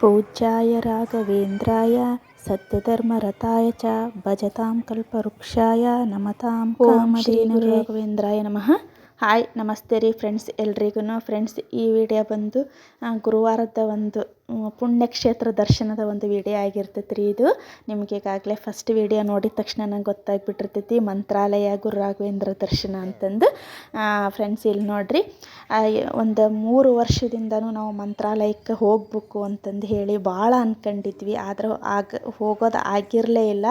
पूज्याय राघवेन्द्राय सत्यधर्मरताय च भजतां कल्पवृक्षाय नमतां ಕಾಮಧೇನವೇ ರಾಘವೇಂದ್ರಾಯ ನಮಃ ಹಾಯ್ ನಮಸ್ತೆ ರೀ ಫ್ರೆಂಡ್ಸ್ ಎಲ್ರಿಗೂ ಫ್ರೆಂಡ್ಸ್ ಈ ವಿಡಿಯೋ ಬಂದು ಆ, ಗುರುವಾರದ ಒಂದು ಮ್, ಪುಣ್ಯಕ್ಷೇತ್ರ ದರ್ಶನದ ಒಂದು ವಿಡಿಯೋ ಆಗಿರ್ತೈತೆ ರೀ ಇದು. ನಿಮಗೆ ಈಗಾಗಲೇ ಫಸ್ಟ್ ವಿಡಿಯೋ ನೋಡಿದ ತಕ್ಷಣ ನಂಗೆ ಗೊತ್ತಾಗ್ಬಿಟ್ಟಿರ್ತೈತಿ, ಮಂತ್ರಾಲಯ ಗುರು ರಾಘವೇಂದ್ರ ದರ್ಶನ ಅಂತಂದು. ಫ್ರೆಂಡ್ಸ್ ಇಲ್ಲಿ ನೋಡ್ರಿ ಒಂದು ಮೂರು ವರ್ಷದಿಂದನೂ ನಾವು ಮಂತ್ರಾಲಯಕ್ಕೆ ಹೋಗ್ಬೇಕು ಅಂತಂದು ಹೇಳಿ ಭಾಳ ಅಂದ್ಕೊಂಡಿದ್ವಿ ಆದ್ರೆ ಆಗ, ಹೋಗೋದು ಆಗಿರಲೇ ಇಲ್ಲ.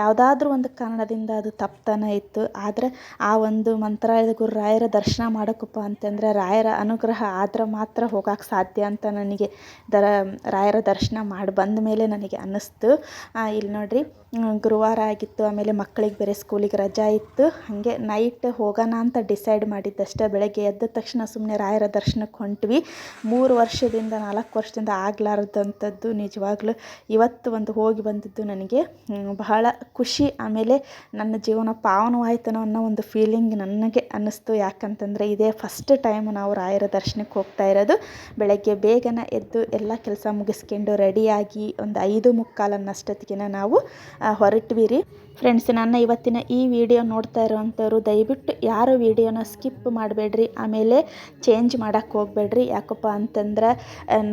ಯಾವುದಾದ್ರೂ ಒಂದು ಕಾರಣದಿಂದ ಅದು ತಪ್ತನ ಇತ್ತು. ಆದರೆ ಆ ಒಂದು ಮಂತ್ರಾಲಯದ ಗುರು ರಾಯರ ದರ್ಶನ ಮಾಡೋಕಪ್ಪ ಅಂತಂದರೆ ರಾಯರ ಅನುಗ್ರಹ ಆದ್ರೆ ಮಾತ್ರ ಹೋಗಕ್ಕೆ ಸಾಧ್ಯ ಅಂತ ನನಗೆ ದರ ರಾಯರ ದರ್ಶನ ಮಾಡಿ ಬಂದ ಮೇಲೆ ನನಗೆ ಅನ್ನಿಸ್ತು. ಇಲ್ಲಿ ನೋಡಿರಿ ಗುರುವಾರ ಆಗಿತ್ತು, ಆಮೇಲೆ ಮಕ್ಕಳಿಗೆ ಬೇರೆ ಸ್ಕೂಲಿಗೆ ರಜಾ ಇತ್ತು. ಹಾಗೆ ನೈಟ್ ಹೋಗೋಣ ಅಂತ ಡಿಸೈಡ್ ಮಾಡಿದ್ದಷ್ಟೇ. ಬೆಳಗ್ಗೆ ಎದ್ದ ತಕ್ಷಣ ಸುಮ್ಮನೆ ರಾಯರ ದರ್ಶನಕ್ಕೆ ಹೊಂಟ್ವಿ. ಮೂರು ವರ್ಷದಿಂದ, ನಾಲ್ಕು ವರ್ಷದಿಂದ ಆಗ್ಲಾರ್ದಂಥದ್ದು ನಿಜವಾಗ್ಲೂ ಇವತ್ತು ಒಂದು ಹೋಗಿ ಬಂದಿದ್ದು ನನಗೆ ಬಹಳ ಖುಷಿ. ಆಮೇಲೆ ನನ್ನ ಜೀವನ ಪಾವನವಾಯ್ತನೋ ಅನ್ನೋ ಒಂದು ಫೀಲಿಂಗ್ ನನಗೆ ಅನ್ನಿಸ್ತು. ಯಾಕಂತಂದರೆ ಇದೇ ಫಸ್ಟ್ ಟೈಮ್ ನಾವು ರಾಯರ ದರ್ಶನಕ್ಕೆ ಹೋಗ್ತಾ ಇರೋದು. ಬೆಳಗ್ಗೆ ಬೇಗನೆ ಎದ್ದು ಎಲ್ಲ ಕೆಲಸ ಮುಗಿಸ್ಕೊಂಡು ರೆಡಿಯಾಗಿ ಒಂದು ಐದು ಮುಕ್ಕಾಲನ್ನಷ್ಟೊತ್ತಿಗೆ ನಾವು ಹೊರಟ್ವಿ ರೀ ಫ್ರೆಂಡ್ಸ್ ನನ್ನ ಇವತ್ತಿನ ಈ ವಿಡಿಯೋ ನೋಡ್ತಾ ಇರೋವಂಥವ್ರು, ದಯವಿಟ್ಟು ಯಾರು ವಿಡಿಯೋನ ಸ್ಕಿಪ್ ಮಾಡಬೇಡ್ರಿ, ಆಮೇಲೆ ಚೇಂಜ್ ಮಾಡೋಕ್ಕೆ ಹೋಗಬೇಡ್ರಿ. ಯಾಕಪ್ಪ ಅಂತಂದ್ರೆ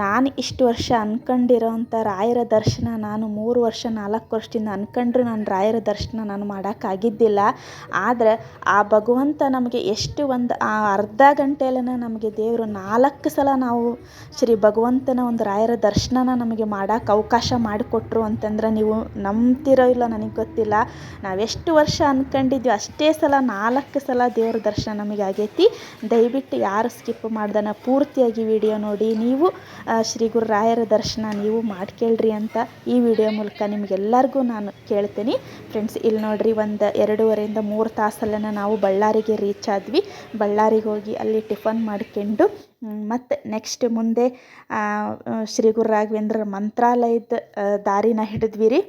ನಾನು ಇಷ್ಟು ವರ್ಷ ಅಂದ್ಕೊಂಡಿರೋವಂಥ ರಾಯರ ದರ್ಶನ ನಾನು ಮೂರು ವರ್ಷ, ನಾಲ್ಕು ವರ್ಷದಿಂದ ಅಂದ್ಕೊಂಡ್ರೆ ನಾನು ರಾಯರ ದರ್ಶನ ನಾನು ಮಾಡೋಕ್ಕಾಗಿದ್ದಿಲ್ಲ ಆದರೆ, ಆ ಭಗವಂತ ನಮಗೆ ಎಷ್ಟು ಒಂದು ಅರ್ಧ ಗಂಟೆಯಲ್ಲೇ ನಮಗೆ ದೇವರು ನಾಲ್ಕು ಸಲ ನಾವು ಶ್ರೀ ಭಗವಂತನ ಒಂದು ರಾಯರ ದರ್ಶನನ ನಮಗೆ ಮಾಡಕ್ಕೆ ಅವಕಾಶ ಮಾಡಿಕೊಟ್ರು ಅಂತಂದ್ರೆ ನೀವು ನಂಬ್ತಿರೋ ಇಲ್ಲ ನನಗೆ ಗೊತ್ತಿಲ್ಲ. ನಾವೆಷ್ಟು ವರ್ಷ ಅಂದ್ಕೊಂಡಿದ್ವಿ ಅಷ್ಟೇ ಸಲ ನಾಲ್ಕು ಸಲ ದೇವ್ರ ದರ್ಶನ ನಮಗೆ ಆಗೈತಿ. ದಯವಿಟ್ಟು ಯಾರು ಸ್ಕಿಪ್ ಮಾಡ್ದನ ಪೂರ್ತಿಯಾಗಿ ವಿಡಿಯೋ ನೋಡಿ, ನೀವು ಶ್ರೀ ಗುರು ರಾಯರ ದರ್ಶನ ನೀವು ಮಾಡ್ಕೇಳ್ರಿ ಅಂತ ಈ ವಿಡಿಯೋ ಮೂಲಕ ನಿಮಗೆಲ್ಲರಿಗೂ ನಾನು ಕೇಳ್ತೀನಿ. ಫ್ರೆಂಡ್ಸ್ ಇಲ್ಲಿ ನೋಡ್ರಿ ಒಂದು ಎರಡೂವರೆಯಿಂದ ಮೂರು ತಾಸಲ್ಲೇ ನಾವು ಬಳ್ಳಾರಿಗೆ ರೀಚ್ ಆದ್ವಿ. ಬಳ್ಳಾರಿಗೆ ಹೋಗಿ ಅಲ್ಲಿ ಟಿಫನ್ ಮಾಡ್ಕೊಂಡು ಮತ್ತು ನೆಕ್ಸ್ಟ್ ಮುಂದೆ ಶ್ರೀ ಗುರು ರಾಘವೇಂದ್ರ ಮಂತ್ರಾಲಯದ ದಾರಿನ ಹಿಡಿದ್ವಿ ರೀ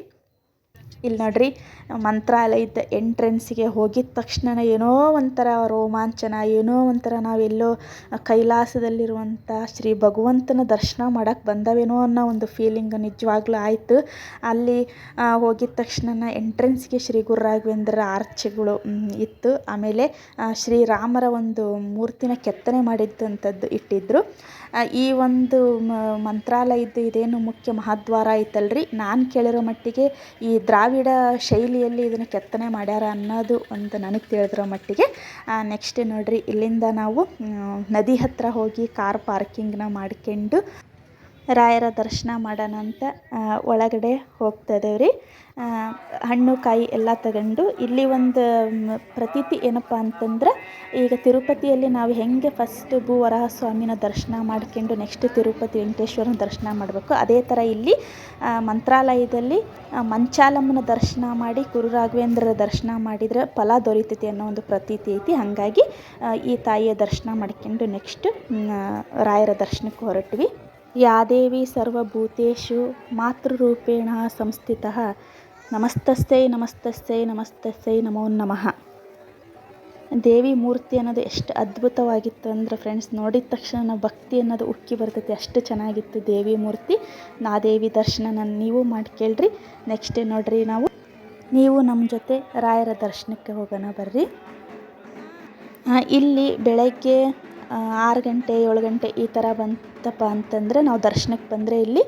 ಇಲ್ಲಿ ನೋಡ್ರಿ ಮಂತ್ರಾಲಯದ ಎಂಟ್ರೆನ್ಸಿಗೆ ಹೋಗಿದ ತಕ್ಷಣ ಏನೋ ಒಂಥರ ರೋಮಾಂಚನ ಏನೋ ಒಂಥರ ನಾವೆಲ್ಲೋ ಕೈಲಾಸದಲ್ಲಿರುವಂಥ ಶ್ರೀ ಭಗವಂತನ ದರ್ಶನ ಮಾಡೋಕ್ಕೆ ಬಂದವೇನೋ ಅನ್ನೋ ಒಂದು ಫೀಲಿಂಗ್ ನಿಜವಾಗ್ಲೂ ಆಯಿತು. ಅಲ್ಲಿ ಹೋಗಿದ ತಕ್ಷಣ ಎಂಟ್ರೆನ್ಸ್ಗೆ ಶ್ರೀ ಗುರು ರಾಘವೇಂದ್ರ ಆರ್ಚ್ಗಳು ಇತ್ತು. ಆಮೇಲೆ ಶ್ರೀರಾಮರ ಒಂದು ಮೂರ್ತಿನ ಕೆತ್ತನೆ ಮಾಡಿದ್ದಂಥದ್ದು ಇಟ್ಟಿದ್ರು. ಆ, ಈ ಒಂದು ಮಂತ್ರಾಲಯದ್ದು ಇದೇನು ಮುಖ್ಯ ಮಹಾದ್ವಾರ ಐತಲ್ರಿ? ನಾನು ಕೇಳಿರೋ ಮಟ್ಟಿಗೆ ಈ ದ್ರಾವಿಡ ಶೈಲಿಯಲ್ಲಿ ಇದನ್ನು ಕೆತ್ತನೆ ಮಾಡ್ಯಾರ ಅನ್ನೋದು ಒಂದು ನನಗೆ ತಿಳಿದಿರೋ ಮಟ್ಟಿಗೆ. ನೆಕ್ಸ್ಟ್ ನೋಡಿರಿ, ಇಲ್ಲಿಂದ ನಾವು ನದಿ ಹತ್ತಿರ ಹೋಗಿ ಕಾರ್ ಪಾರ್ಕಿಂಗ್ನ ಮಾಡ್ಕೊಂಡು ರಾಯರ ದರ್ಶನ ಮಾಡೋಣ ಅಂತ ಒಳಗಡೆ ಹೋಗ್ತಾ ಇದ್ದೇವೆ ರೀ ಹಣ್ಣು, ಕಾಯಿ ಎಲ್ಲ ತಗೊಂಡು ಇಲ್ಲಿ ಒಂದು ಪ್ರತೀತಿ ಏನಪ್ಪ ಅಂತಂದ್ರೆ, ಈಗ ತಿರುಪತಿಯಲ್ಲಿ ನಾವು ಹೆಂಗೆ ಫಸ್ಟ್ ಭೂವರಾಹ ಸ್ವಾಮಿನ ದರ್ಶನ ಮಾಡ್ಕೊಂಡು ನೆಕ್ಸ್ಟ್ ತಿರುಪತಿ ವೆಂಕಟೇಶ್ವರನ ದರ್ಶನ ಮಾಡಬೇಕು, ಅದೇ ಥರ ಇಲ್ಲಿ ಮಂತ್ರಾಲಯದಲ್ಲಿ ಮಂಚಾಲಮ್ಮನ ದರ್ಶನ ಮಾಡಿ, ಗುರು ರಾಘವೇಂದ್ರರ ದರ್ಶನ ಮಾಡಿದ್ರೆ ಫಲ ದೊರೀತೈತಿ ಅನ್ನೋ ಒಂದು ಪ್ರತೀತಿ ಐತಿ. ಹಾಗಾಗಿ ಈ ತಾಯಿಯ ದರ್ಶನ ಮಾಡ್ಕೊಂಡು ನೆಕ್ಸ್ಟ್ ರಾಯರ ದರ್ಶನಕ್ಕೆ ಹೊರಟ್ವಿ. ಯಾ ದೇವಿ ಸರ್ವಭೂತೇಷು ಮಾತೃರೂಪೇಣ ಸಂಸ್ಥಿತಃ. ನಮಸ್ತಸ್ಸೈ ನಮಸ್ತಸ್ಸೈ ನಮಸ್ತಸ್ಸೈ ನಮೋ ನಮಃ. ದೇವಿ ಮೂರ್ತಿ ಅನ್ನೋದು ಎಷ್ಟು ಅದ್ಭುತವಾಗಿತ್ತು ಅಂದರೆ ಫ್ರೆಂಡ್ಸ್ ನೋಡಿದ ತಕ್ಷಣ ಭಕ್ತಿ ಅನ್ನೋದು ಉಕ್ಕಿ ಬರ್ತೈತಿ. ಅಷ್ಟು ಚೆನ್ನಾಗಿತ್ತು ದೇವಿ ಮೂರ್ತಿ. ನಾ ದೇವಿ ದರ್ಶನ ನೀವು ಮಾಡ್ಕೇಳ್ರಿ ನೆಕ್ಸ್ಟ್ ನೋಡ್ರಿ ನಾವು. ನೀವು ನಮ್ಮ ಜೊತೆ ರಾಯರ ದರ್ಶನಕ್ಕೆ ಹೋಗೋಣ ಬರ್ರಿ. ಇಲ್ಲಿ ಬೆಳಗ್ಗೆ ಆರು ಗಂಟೆ, ಏಳು ಗಂಟೆ ಈ ಥರ ಬಂತಪ್ಪ ಅಂತಂದರೆ ನಾವು ದರ್ಶನಕ್ಕೆ ಬಂದರೆ ಇಲ್ಲಿ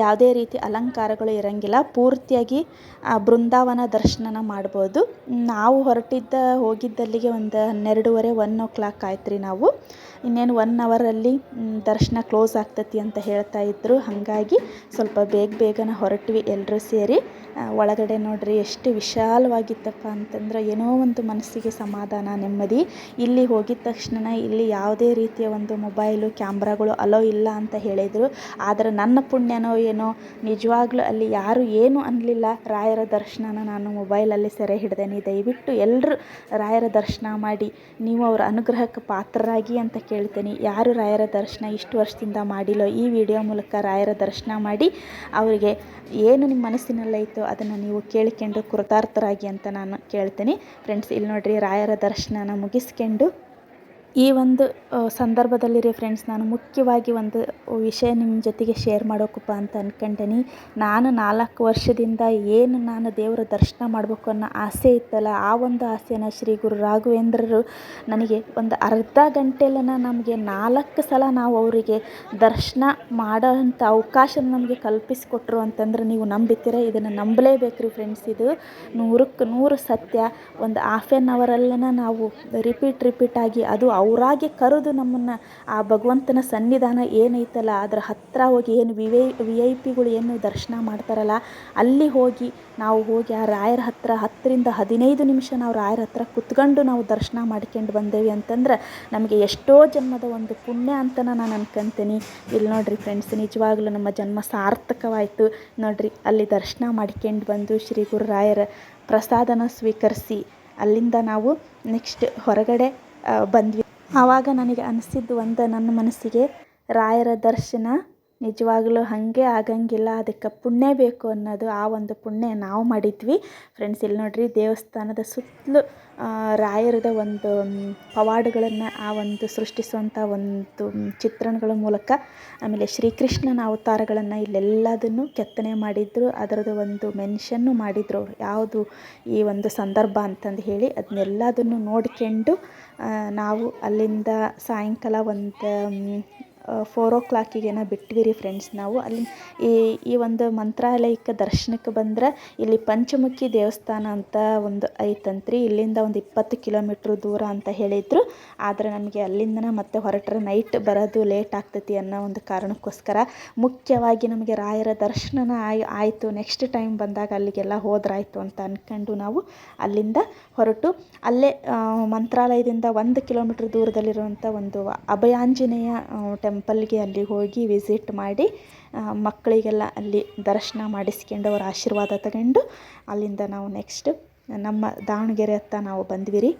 ಯಾವುದೇ ರೀತಿ ಅಲಂಕಾರಗಳು ಇರೋಂಗಿಲ್ಲ. ಪೂರ್ತಿಯಾಗಿ ಆ, ಬೃಂದಾವನ ದರ್ಶನನ ಮಾಡ್ಬೋದು. ನಾವು ಹೊರಟಿದ್ದ ಹೋಗಿದ್ದಲ್ಲಿಗೆ ಒಂದು ಹನ್ನೆರಡೂವರೆ ಒನ್ ಓ ಕ್ಲಾಕ್ ಆಯ್ತು ರೀ ನಾವು ಇನ್ನೇನು ಒನ್ ಅವರಲ್ಲಿ ದರ್ಶನ ಕ್ಲೋಸ್ ಆಗ್ತತಿ ಅಂತ ಹೇಳ್ತಾ ಇದ್ರು. ಹಾಗಾಗಿ ಸ್ವಲ್ಪ ಬೇಗ ಬೇಗನೆ ಹೊರಟ್ವಿ ಎಲ್ಲರೂ ಸೇರಿ. ಒಳಗಡೆ ನೋಡ್ರಿ ಎಷ್ಟು ವಿಶಾಲವಾಗಿತ್ತಪ್ಪ ಅಂತಂದ್ರೆ ಏನೋ ಒಂದು ಮನಸ್ಸಿಗೆ ಸಮಾಧಾನ ನೆಮ್ಮದಿ. ಇಲ್ಲಿ ಹೋಗಿದ ತಕ್ಷಣ ಇಲ್ಲಿ ಯಾವುದೇ ರೀತಿಯ ಒಂದು ಮೊಬೈಲು ಕ್ಯಾಮ್ರಾಗಳು ಅಲೋ ಇಲ್ಲ. ಅಂತ ಹೇಳಿದರು. ಆದರೆ ನನ್ನ ಪುಣ್ಯನೋ ಏನೋ ನಿಜವಾಗ್ಲೂ ಅಲ್ಲಿ ಯಾರು ಏನೂ ಅನ್ನಲಿಲ್ಲ ರಾಯರ ದರ್ಶನನ ನಾನು ಮೊಬೈಲಲ್ಲಿ ಸೆರೆ ಹಿಡ್ದೇನೆ. ದಯವಿಟ್ಟು ಎಲ್ಲರೂ ರಾಯರ ದರ್ಶನ ಮಾಡಿ. ನೀವು ಅವರ ಅನುಗ್ರಹಕ್ಕೆ ಪಾತ್ರರಾಗಿ ಅಂತ ಕೇಳ್ತೀನಿ. ಯಾರು ರಾಯರ ದರ್ಶನ ಇಷ್ಟು ವರ್ಷದಿಂದ ಮಾಡಿಲ್ಲೋ ಈ ವಿಡಿಯೋ ಮೂಲಕ ರಾಯರ ದರ್ಶನ ಮಾಡಿ ಅವರಿಗೆ ಏನು ನಿಮ್ಮ ಮನಸ್ಸಿನಲ್ಲೈತೋ ಅದನ್ನು ನೀವು ಕೇಳಿಕೊಂಡು ಕೃತಾರ್ಥರಾಗಿ ಅಂತ ನಾನು ಕೇಳ್ತೀನಿ. ಫ್ರೆಂಡ್ಸ್ ಇಲ್ಲಿ ನೋಡಿರಿ, ರಾಯರ ದರ್ಶನನ ಮುಗಿಸ್ಕೊಂಡು ಈ ಒಂದು ಸಂದರ್ಭದಲ್ಲಿ ರೀ ಫ್ರೆಂಡ್ಸ್ ನಾನು ಮುಖ್ಯವಾಗಿ ಒಂದು ವಿಷಯ ನಿಮ್ಮ ಜೊತೆಗೆ ಶೇರ್ ಮಾಡೋಕಪ್ಪ ಅಂತ ಅಂದ್ಕೊಂಡೇನಿ ನಾನು ನಾಲ್ಕು ವರ್ಷದಿಂದ ಏನು ನಾನು ದೇವರ ದರ್ಶನ ಮಾಡಬೇಕು ಅನ್ನೋ ಆಸೆ ಇತ್ತಲ್ಲ, ಆ ಒಂದು ಆಸೆನ ಶ್ರೀ ಗುರು ರಾಘವೇಂದ್ರರು ನನಗೆ ಒಂದು ಅರ್ಧ ಗಂಟೆಲನ ನಮಗೆ ನಾಲ್ಕು ಸಲ ನಾವು ಅವರಿಗೆ ದರ್ಶನ ಮಾಡೋವಂಥ ಅವಕಾಶ ನಮಗೆ ಕಲ್ಪಿಸಿಕೊಟ್ರು ಅಂತಂದ್ರೆ ನೀವು ನಂಬಿತೀರ ಇದನ್ನು ನಂಬಲೇಬೇಕು ರೀ ಫ್ರೆಂಡ್ಸ್ ಇದು ನೂರಕ್ಕೆ ನೂರು ಸತ್ಯ. ಒಂದು ಹಾಫ್ ಆ್ಯನ್ ಅವರಲ್ಲೇ ನಾವು ರಿಪೀಟ್ ರಿಪೀಟ್ ಆಗಿ ಅದು ಅವರಾಗೆ ಕರೆದು ನಮ್ಮನ್ನು ಆ ಭಗವಂತನ ಸನ್ನಿಧಾನ ಏನೈತಲ್ಲ, ಅದರ ಹತ್ತಿರ ಹೋಗಿ ಏನು ವಿವೇ ವೈ ಐ ಪಿಗಳು ಏನು ದರ್ಶನ ಮಾಡ್ತಾರಲ್ಲ, ಅಲ್ಲಿ ಹೋಗಿ ನಾವು ಹೋಗಿ ಆ ರಾಯರ ಹತ್ತಿರ ಹತ್ತರಿಂದ ಹದಿನೈದು ನಿಮಿಷ ನಾವು ರಾಯರ ಹತ್ರ ಕುತ್ಕೊಂಡು ನಾವು ದರ್ಶನ ಮಾಡ್ಕೊಂಡು ಬಂದೇವಿ ಅಂತಂದ್ರೆ ನಮಗೆ ಎಷ್ಟೋ ಜನ್ಮದ ಒಂದು ಪುಣ್ಯ ಅಂತನ ನಾನು ಅನ್ಕೊಂತೀನಿ. ಇಲ್ಲಿ ನೋಡ್ರಿ ಫ್ರೆಂಡ್ಸ್ ನಿಜವಾಗ್ಲೂ ನಮ್ಮ ಜನ್ಮ ಸಾರ್ಥಕವಾಯಿತು. ನೋಡ್ರಿ, ಅಲ್ಲಿ ದರ್ಶನ ಮಾಡ್ಕೊಂಡು ಬಂದು ಶ್ರೀ ಗುರು ರಾಯರ ಪ್ರಸಾದನ ಸ್ವೀಕರಿಸಿ ಅಲ್ಲಿಂದ ನಾವು ನೆಕ್ಸ್ಟ್ ಹೊರಗಡೆ ಬಂದ್ವಿ. ಆವಾಗ ನನಗೆ ಅನಿಸಿದ್ದು ಒಂದು ನನ್ನ ಮನಸ್ಸಿಗೆ ರಾಯರ ದರ್ಶನ. ನಿಜವಾಗ್ಲೂ ಹಾಗೆ ಆಗಂಗಿಲ್ಲ, ಅದಕ್ಕೆ ಪುಣ್ಯ ಬೇಕು ಅನ್ನೋದು ಆ ಒಂದು ಪುಣ್ಯ ನಾವು ಮಾಡಿದ್ವಿ. ಫ್ರೆಂಡ್ಸ್ ಇಲ್ಲಿ ನೋಡಿರಿ ದೇವಸ್ಥಾನದ ಸುತ್ತಲೂ ರಾಯರದ ಒಂದು ಪವಾಡಗಳನ್ನು ಆ ಒಂದು ಸೃಷ್ಟಿಸುವಂಥ ಒಂದು ಚಿತ್ರಣಗಳ ಮೂಲಕ ಆಮೇಲೆ ಶ್ರೀಕೃಷ್ಣನ ಅವತಾರಗಳನ್ನು ಇಲ್ಲೆಲ್ಲದನ್ನು ಕೆತ್ತನೆ ಮಾಡಿದ್ರು. ಅದರದ್ದು ಒಂದು ಮೆನ್ಷನ್ನು ಮಾಡಿದ್ರು. ಯಾವುದು ಈ ಒಂದು ಸಂದರ್ಭ ಅಂತಂದು ಹೇಳಿ ಅದನ್ನೆಲ್ಲದನ್ನು ನೋಡಿಕೊಂಡು ನಾವು ಅಲ್ಲಿಂದ ಸಾಯಂಕಾಲ ಒಂದು ಫೋರ್ ಓ ಕ್ಲಾಕಿಗೇನೋ ಬಿಟ್ವಿ ರೀ ಫ್ರೆಂಡ್ಸ್ ನಾವು. ಅಲ್ಲಿ ಈ ಈ ಒಂದು ಮಂತ್ರಾಲಯಕ್ಕೆ ದರ್ಶನಕ್ಕೆ ಬಂದ್ರೆ ಇಲ್ಲಿ ಪಂಚಮುಖಿ ದೇವಸ್ಥಾನ ಅಂತ ಒಂದು ಐತಂತ್ರಿ. ಇಲ್ಲಿಂದ ಒಂದು ಇಪ್ಪತ್ತು ಕಿಲೋಮೀಟ್ರ್ ದೂರ ಅಂತ ಹೇಳಿದರು. ಆದರೆ ನಮಗೆ ಅಲ್ಲಿಂದನೇ ಮತ್ತೆ ಹೊರಟ್ರೆ ನೈಟ್ ಬರೋದು ಲೇಟ್ ಆಗ್ತೈತಿ ಅನ್ನೋ ಒಂದು ಕಾರಣಕ್ಕೋಸ್ಕರ ಮುಖ್ಯವಾಗಿ ನಮಗೆ ರಾಯರ ದರ್ಶನನ ಆಯ್, ಆಯಿತು. ನೆಕ್ಸ್ಟ್ ಟೈಮ್ ಬಂದಾಗ ಅಲ್ಲಿಗೆಲ್ಲ ಹೋದ್ರಾಯಿತು ಅಂತ ಅಂದ್ಕೊಂಡು ನಾವು ಅಲ್ಲಿಂದ ಹೊರಟು. ಅಲ್ಲೇ ಮಂತ್ರಾಲಯದಿಂದ ಒಂದು ಕಿಲೋಮೀಟ್ರ್ ದೂರದಲ್ಲಿರುವಂಥ ಒಂದು ಅಭಯಾಂಜನೇಯ ಟೆಂಪಲ್ಗೆ ಅಲ್ಲಿ ಹೋಗಿ ವಿಸಿಟ್ ಮಾಡಿ ಮಕ್ಕಳಿಗೆಲ್ಲ ಅಲ್ಲಿ ದರ್ಶನ ಮಾಡಿಸ್ಕೊಂಡು ಅವ್ರ ಆಶೀರ್ವಾದ ತಗೊಂಡು ಅಲ್ಲಿಂದ ನಾವು ನೆಕ್ಸ್ಟ್ ನಮ್ಮ ದಾವಣಗೆರೆ ಹತ್ತ ನಾವು ಬಂದ್ವಿ ರೀ.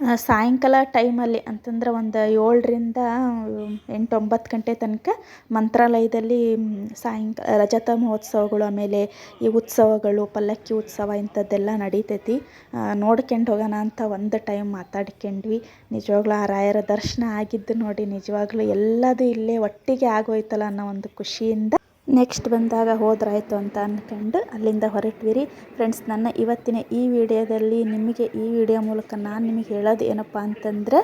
ಸಾಯಂಕಾಲ ಟೈಮಲ್ಲಿ ಅಂತಂದ್ರೆ ಒಂದು ಏಳರಿಂದ ಎಂಟು ಒಂಬತ್ತು ಗಂಟೆ ತನಕ ಮಂತ್ರಾಲಯದಲ್ಲಿ ಸಾಯಂಕಾಲ ರಜತ ಮಹೋತ್ಸವಗಳು, ಆಮೇಲೆ ಈ ಉತ್ಸವಗಳು, ಪಲ್ಲಕ್ಕಿ ಉತ್ಸವ ಇಂಥದ್ದೆಲ್ಲ ನಡೀತೈತಿ. ನೋಡ್ಕೊಂಡು ಹೋಗೋಣ ಅಂತ ಒಂದು ಟೈಮ್ ಮಾತಾಡ್ಕೊಂಡ್ವಿ. ನಿಜವಾಗ್ಲೂ ಆ ರಾಯರ ದರ್ಶನ ಆಗಿದ್ದು ನೋಡಿ ನಿಜವಾಗ್ಲೂ ಎಲ್ಲದೂ ಇಲ್ಲೇ ಒಟ್ಟಿಗೆ ಆಗೋಯ್ತಲ್ಲ ಅನ್ನೋ ಒಂದು ಖುಷಿಯಿಂದ ನೆಕ್ಸ್ಟ್ ಬಂದಾಗ ಹೋದ್ರಾಯ್ತು ಅಂತ ಅಂದ್ಕೊಂಡು ಅಲ್ಲಿಂದ ಹೊರಟ್ವಿ ರೀ ಫ್ರೆಂಡ್ಸ್ ನನ್ನ ಇವತ್ತಿನ ಈ ವಿಡಿಯೋದಲ್ಲಿ ನಿಮಗೆ ಈ ವಿಡಿಯೋ ಮೂಲಕ ನಾನು ನಿಮಗೆ ಹೇಳೋದು ಏನಪ್ಪ ಅಂತಂದ್ರೆ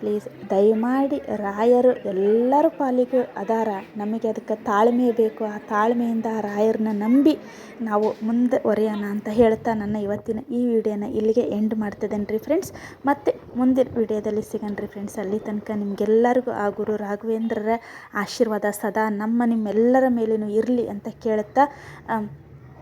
ಪ್ಲೀಸ್ ದಯಮಾಡಿ ರಾಯರು ಎಲ್ಲರ ಪಾಲಿಗೂ ಅದಾರ. ನಮಗೆ ಅದಕ್ಕೆ ತಾಳ್ಮೆ ಬೇಕು. ಆ ತಾಳ್ಮೆಯಿಂದ ಆ ರಾಯರನ್ನ ನಂಬಿ ನಾವು ಮುಂದೆ ಒರೆಯೋಣ ಅಂತ ಹೇಳ್ತಾ ನನ್ನ ಇವತ್ತಿನ ಈ ವಿಡಿಯೋನ ಇಲ್ಲಿಗೆ ಎಂಡ್ ಮಾಡ್ತಿದ್ದೇನೆ ರೀ ಫ್ರೆಂಡ್ಸ್ ಮತ್ತು ಮುಂದಿನ ವಿಡಿಯೋದಲ್ಲಿ ಸಿಗೋಣ ರೀ ಫ್ರೆಂಡ್ಸ್ ಅಲ್ಲಿ ತನಕ ನಿಮಗೆಲ್ಲರಿಗೂ ಆ ಗುರು ರಾಘವೇಂದ್ರರ ಆಶೀರ್ವಾದ ಸದಾ ನಮ್ಮ ನಿಮ್ಮೆಲ್ಲರ ಮೇಲೇನು ಇರಲಿ ಅಂತ ಕೇಳುತ್ತಾ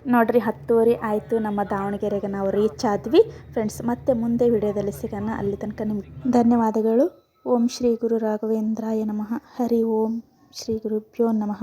ನೋಡ್ರಿ ಹತ್ತುವರೆ ಆಯಿತು, ನಮ್ಮ ದಾವಣಗೆರೆಗೆ ನಾವು ರೀಚ್ ಆದ್ವಿ. ಫ್ರೆಂಡ್ಸ್ ಮತ್ತೆ ಮುಂದೆ ವಿಡಿಯೋದಲ್ಲಿ ಸಿಗೋಣ. ಅಲ್ಲಿ ತನಕ ನಿಮ್ಗೆ ಧನ್ಯವಾದಗಳು. ಓಂ ಶ್ರೀ ಗುರು ರಾಘವೇಂದ್ರಾಯ ನಮಃ. ಹರಿ ಓಂ ಶ್ರೀ ಗುರುಭ್ಯೋ ನಮಃ.